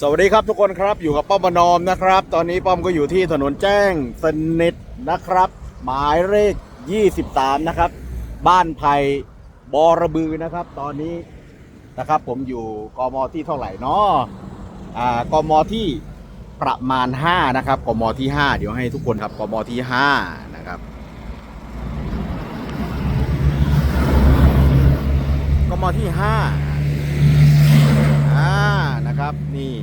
สวัสดีครับทุกคนครับอยู่กับป้อมประนอมนะครับ ตอนนี้ป้อมก็อยู่ที่ถนนแจ้งสนิทนะครับ หมายเลข 23 นะครับ บ้านไผ่บอระบือนะครับ ตอนนี้นะครับผมอยู่กมที่เท่าไหร่เนาะอ่ากมที่ประมาณ 5 นะครับกมที่ 5 เดี๋ยวให้ทุกคนครับกมที่ 5 นะครับกมที่5อ่า นะครับนี่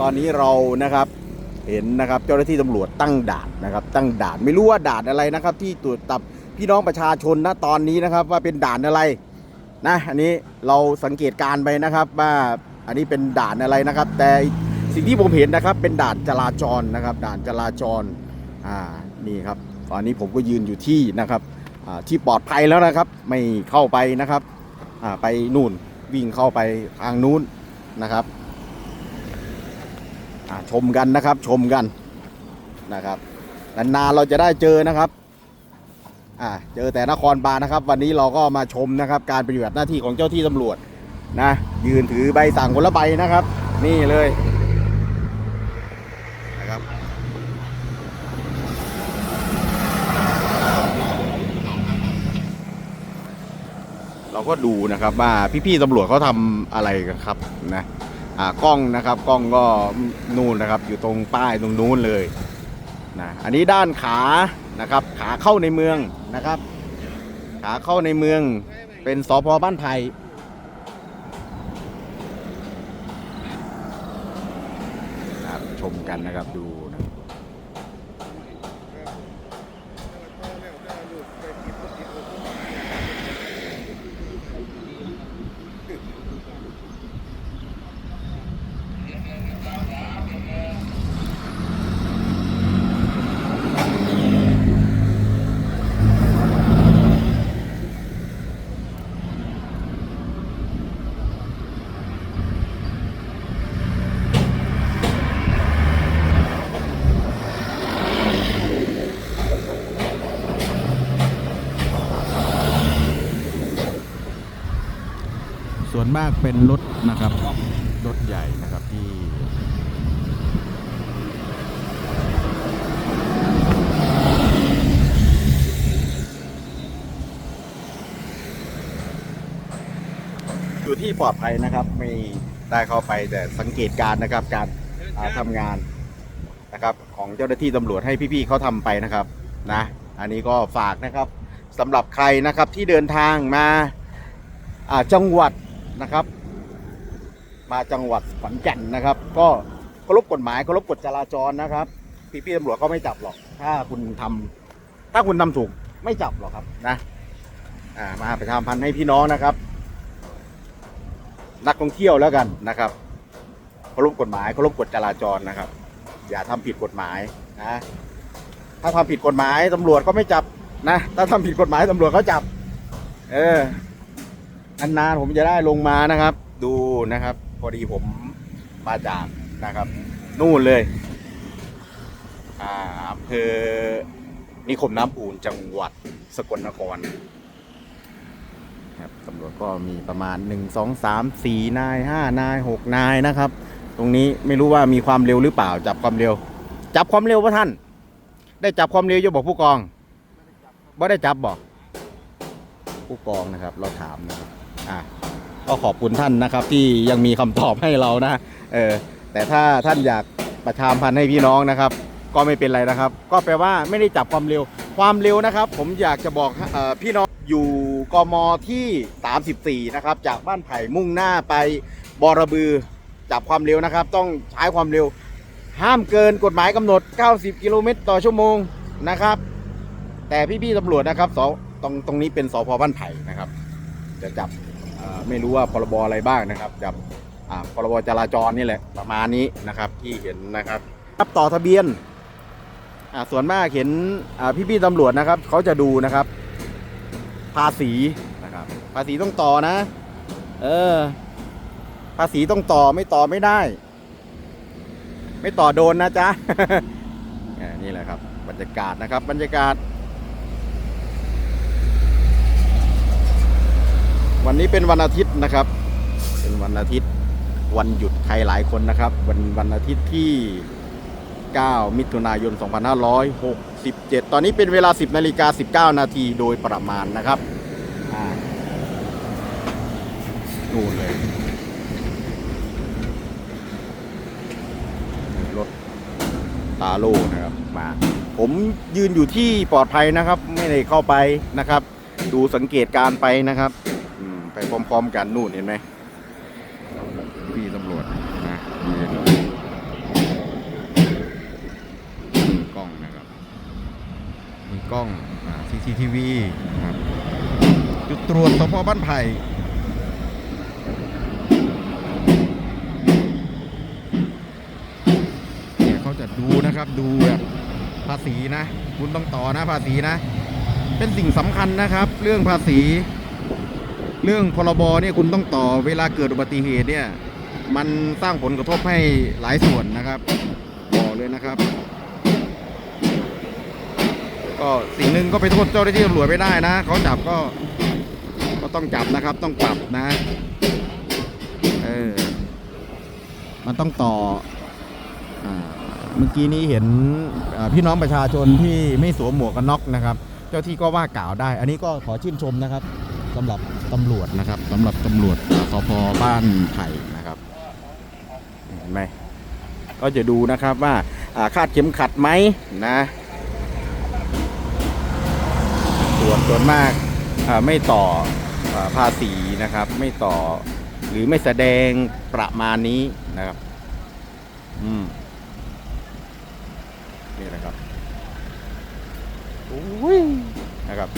ตอนนี้เรานะครับเห็นนะครับเจ้าหน้าที่ตำรวจตั้งด่านนะครับ ตั้งด่านไม่รู้ว่าด่านอะไรนะครับ ที่ตรวจจับพี่น้องประชาชนนะตอนนี้นะครับ ว่าเป็นด่านอะไรนะอันนี้เราสังเกตการไปนะครับว่าอันนี้เป็นด่านอะไรนะครับ แต่สิ่งที่ผมเห็นนะครับ เป็นด่านจราจรนะครับ ด่านจราจรอ่านี่ครับ ตอนนี้ผมก็ยืนอยู่ที่นะครับที่ปลอดภัยแล้วนะครับ ไม่เข้าไปนะครับไปนู่นวิ่งเข้าไปทางนู้น นะครับชมกันนะครับชมกันนะครับนานๆเราจะได้เจอนะครับอ่าเจอแต่นครบาลนะครับ วันนี้เราก็มาชมนะครับ การปฏิบัติหน้าที่ของเจ้าที่ตำรวจนะยืนถือใบสั่งคนละใบนะครับ นี่เลยนะครับ เรา ก็ดูนะครับว่าพี่ๆตำรวจเขาทำอะไรกันครับนะอ่ากล้องนะครับกล้องก็นู่นนะครับ อยู่ตรงป้ายตรงนู้นเลยนะอันนี้ด้านขานะครับ ขาเข้าในเมืองนะครับ ขาเข้าในเมืองเป็นสพบ้านไผ่ครับชมกันนะครับดูนะ มากเป็นรถนะครับ รถใหญ่นะครับที่อยู่ที่ปลอดภัยนะครับไม่ได้เข้าไปแต่สังเกตการนะครับ การอ่าทำงานนะครับ ของเจ้าหน้าที่ตำรวจให้พี่ๆเขาทำไปนะครับนะ อันนี้ก็ฝากนะครับสำหรับใครนะครับที่เดินทางมาจังหวัด นะครับ มาจังหวัดขอนแก่นนะครับ ก็เคารพกฎหมายเคารพกฎจราจรนะครับพี่ๆตำรวจก็ไม่จับหรอก ถ้าคุณทำถ้าคุณทำถูกไม่จับหรอกครับนะอ่ามาประชาสัมพันให้พี่น้องนะครับ นักท่องเที่ยวแล้วกันนะครับเคารพกฎหมายเคารพกฎจราจรนะครับ อย่าทำผิดกฎหมายนะถ้าทำผิดกฎหมายตำรวจก็ไม่จับนะ ถ้าทำผิดกฎหมายตำรวจเขาจับ เออ นานๆผมจะได้ลงมานะครับ ดูนะครับ พอดีผมมาจากนะครับ นู่นเลยอ่าอำเภอนิคมน้ำอูนจังหวัดสกลนครครับตำรวจก็มีประมาณ 1 2 3 4นาย5นาย6นายนะครับ ตรงนี้ไม่รู้ว่ามีความเร็วหรือเปล่า จับความเร็ว จับความเร็วป่ะท่าน ได้จับความเร็วอยู่บอกผู้กองบ่ได้จับบอกผู้กองนะครับ เราถามนะครับ อะก็ขอบคุณท่านนะครับ ที่ยังมีคำตอบให้เรานะเออแต่ถ้าท่านอยากประชามพันธ์ให้พี่น้องนะครับ ก็ไม่เป็นไรนะครับ ก็แปลว่าไม่ได้จับความเร็ว ความเร็วนะครับ ผมอยากจะบอกออพี่น้องอยู่กมที่ 34 นะครับ จากบ้านไผ่มุ่งหน้าไปบอระบือจับความเร็วนะครับ ต้องใช้ความเร็ว ห้ามเกินกฎหมายกำหนด 90 กิโลเมตรต่อชั่วโมงนะครับ แต่พี่ๆตำรวจนะครับสตรงตรงนี้เป็นสพบ้านไผ่นะครับจะจับ ไม่รู้ว่าพรบอะไรบ้างนะครับจับพรบจราจรนี่แหละประมาณนี้นะครับที่เห็นนะครับครับต่อทะเบียนส่วนมากเห็นอ่พี่ๆตำรวจนะครับเขาจะดูนะครับ ภาษีนะครับภาษีต้องต่อนะ เออ ภาษีต้องต่อไม่ต่อไม่ได้ ไม่ต่อโดนนะจ๊ะนี่แหละครับ บรรยากาศนะครับ บรรยากาศ วันนี้เป็นวันอาทิตย์นะครับ เป็นวันอาทิตย์วันหยุดใครหลายคนนะครับ วันวันอาทิตย์ที่ 9 มิถุนายน 2567 ตอนนี้เป็นเวลา 10นาฬิกา19 นาทีโดยประมาณนะครับนู่นเลยรถตาโลนะครับมาผมยืนอยู่ที่ปลอดภัยนะครับ ไม่ได้เข้าไปนะครับ ดูสังเกตการณ์ไปนะครับ ไปพร้อมๆกันนู่นเห็นไหมพี่ตำรวจนะยืนมีกล้องนะครับมีกล้องอ่า CCTV นะครับจุดตรวจสพบ้านไผ่เนี่ยเขาจะดูนะครับดูแบบภาษีนะ คุณต้องต่อนะภาษีนะ เป็นสิ่งสำคัญนะครับ เรื่องภาษี เรื่องพรบเนี่ยคุณต้องต่อเวลาเกิดอุบัติเหตุเนี่ยมันสร้างผลกระทบให้หลายส่วนนะครับบอกเลยนะครับ ก็สิ่งหนึ่งก็ไปโทษเจ้าหน้าที่ตำรวจไม่ได้นะเขาจับก็ก็ต้องจับนะครับ ต้องปรับนะเออมันต้องต่ออเมื่อกี้นี้เห็นพี่น้องประชาชนที่ไม่สวมหมวกกันน็อกนะครับ เจ้าที่ก็ว่ากล่าวได้ อันนี้ก็ขอชื่นชมนะครับ สำหรับตำรวจนะครับสำหรับตำรวจสพบ้านไผ่นะครับเห็นไหมก็จะดูนะครับว่าอาคาดเข็มขัดไหมนะส่วนส่วนมากไม่ต่ออาภาษีนะครับ ไม่ต่อหรือไม่แสดงประมาณนี้นะครับ อืมนี่นะครับโอ้ยนะครับ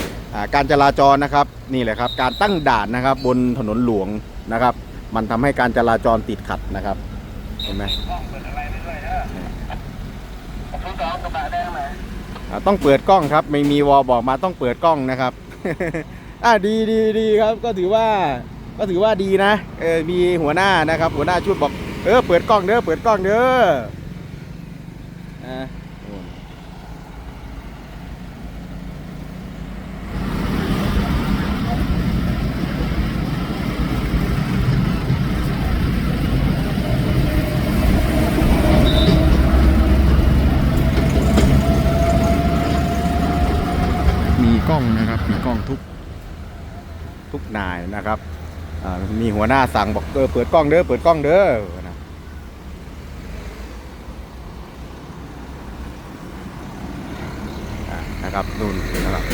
การจราจรนะครับนี่แหละครับการตั้งด่านนะครับบนถนนหลวงนะครับ มันทำให้การจราจรติดขัดนะครับเห็นไหมอ่าต้องเปิดกล้องครับ ไม่มีวอบอกมาต้องเปิดกล้องนะครับอ่าดีดีดีครับก็ถือว่าก็ถือว่าดีนะเออมีหัวหน้านะครับ หัวหน้าชุดบอกเออเปิดกล้องเด้อเปิดกล้องเด้ออ่าโน่น มีกล้องนะครับ มีกล้องทุกทุกนายนะครับอ่ามีหัวหน้าสั่งบอกเออเปิดกล้องเด้อเปิดกล้องเด้อนะอะนะครับนู่นนะครับ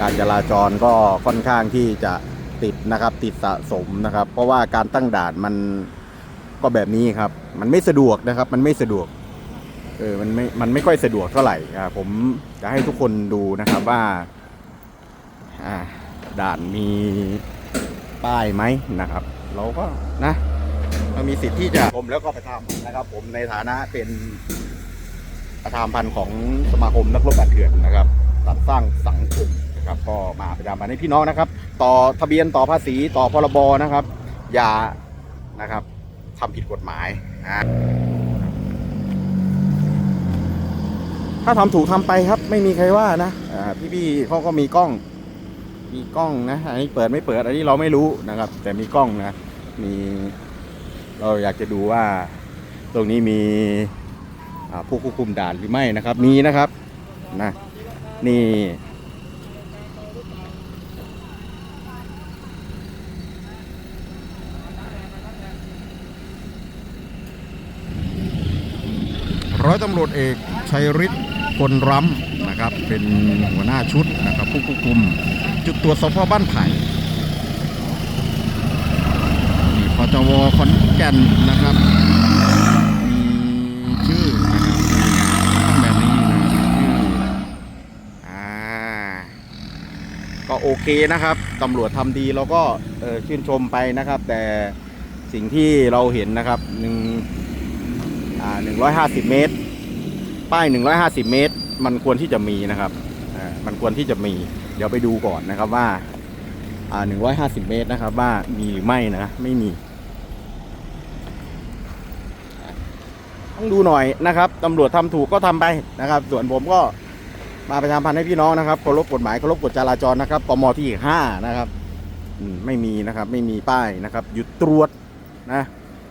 การจราจรก็ค่อนข้างที่จะติดนะครับ ติดสะสมนะครับ เพราะว่าการตั้งด่านมันก็แบบนี้ครับ มันไม่สะดวกนะครับ มันไม่สะดวกเออมันไม่มันไม่ค่อยสะดวกเท่าไหร่อ่าผมจะให้ทุกคนดูนะครับว่า อ่าด่านมีป้ายไหมนะครับ เราก็นะเรามีสิทธิ์ที่จะผมแล้วก็ไปทำนะครับ ผมในฐานะเป็นประธานพันธ์ของสมาคมนักรบบัตรเถื่อนนะครับตัดสร้างสังคมนะครับ ก็มาประจำพันธ์ให้พี่น้องนะครับ ต่อทะเบียนต่อภาษีต่อพรบนะครับ อย่านะครับทำผิดกฎหมายนะถ้าทำถูกทำไปครับ ไม่มีใครว่านะพี่ๆเขาก็มีกล้อง มีกล้องนะ อันนี้เปิดไม่เปิด อันนี้เราไม่รู้นะครับ แต่มีกล้องนะ มีเราอยากจะดูว่าตรงนี้มีผู้ควบคุมด่านหรือไม่นะครับ มีนะครับนะนี่ ร้อยตำรวจเอกชัยฤทธิ์คนร้ำนะครับ เป็นหัวหน้าชุดนะครับผู้ควบคุม จุดตรวจสพบ้านไผ่นี่พจวขอนแก่นนะครับมีชื่อนะครับแบบนี้นะครับชื่ออ่าก็โอเคนะครับตำรวจทำดีเราก็ชื่นชมไปนะครับ แต่สิ่งที่เราเห็นนะครับหนึ่ง 150 เมตร ป้าย 150 เมตร มันควรที่จะมีนะครับมันควรที่จะมี เดี๋ยวไปดูก่อนนะครับว่า 150 เมตรนะครับ ว่ามีหรือไม่นะ ไม่มี ต้องดูหน่อยนะครับตำรวจทำถูกก็ทำไปนะครับ ส่วนผมก็มาประชามพันธ์ให้พี่น้องนะครับเคารพกฎหมายเคารพกฎจราจรนะครับกมที่5นะครับไม่มีนะครับ ไม่มีป้ายนะครับ หยุดตรวจนะ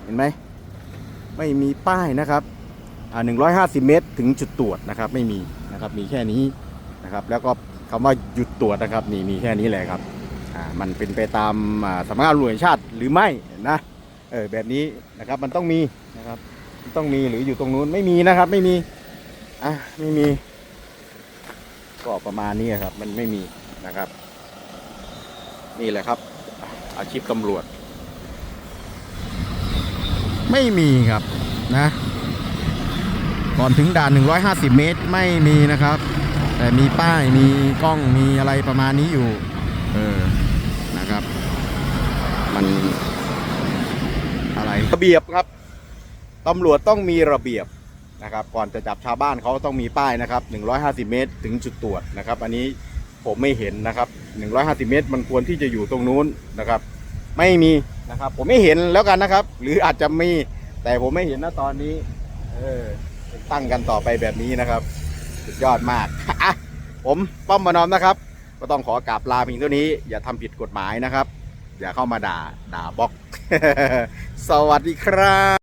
เห็นไหม ไม่มีป้ายนะครับหนึ่งร้อ่า150เมตร ถึงจุดตรวจนะครับ ไม่มีนะครับ มีแค่นี้นะครับ แล้วก็คำว่าหยุดตรวจนะครับนี่มีแค่นี้แหละครับมันเป็นไปตามอ่าสำนักงานตำรวงชาติหรือไม่นะเออแบบนี้นะครับมันต้องมีนะครับต้องมีหรืออยู่ตรงนู้นไม่มีนะครับ ไม่มีอะไม่มี ก็ประมาณนี้ครับ มันไม่มีนะครับ นี่แหละครับ อาชีพตำรวจ ไม่มีครับนะก่อนถึงด่าน 150 เมตรไม่มีนะครับ แต่มีป้ายมีกล้องมีอะไรประมาณนี้อยู่ เออนะครับ มันอะไรระเบียบครับตำรวจต้องมีระเบียบนะครับ ก่อนจะจับชาวบ้านเขาต้องมีป้ายนะครับ 150 เมตร ถึงจุดตรวจนะครับ อันนี้ผมไม่เห็นนะครับ 150 เมตร มันควรที่จะอยู่ตรงนู้นนะครับ ไม่มี นะครับ ผมไม่เห็นแล้วกันนะครับ หรืออาจจะมีแต่ผมไม่เห็นนะตอนนี้เออตั้งกันต่อไปแบบนี้นะครับ สุดยอดมากอะผมป้อมมานอมนะครับ ก็ต้องขอกราบลาเพียงเท่านี้ อย่าทำผิดกฎหมายนะครับ อย่าเข้ามาด่าด่าบล็อก สวัสดีครับ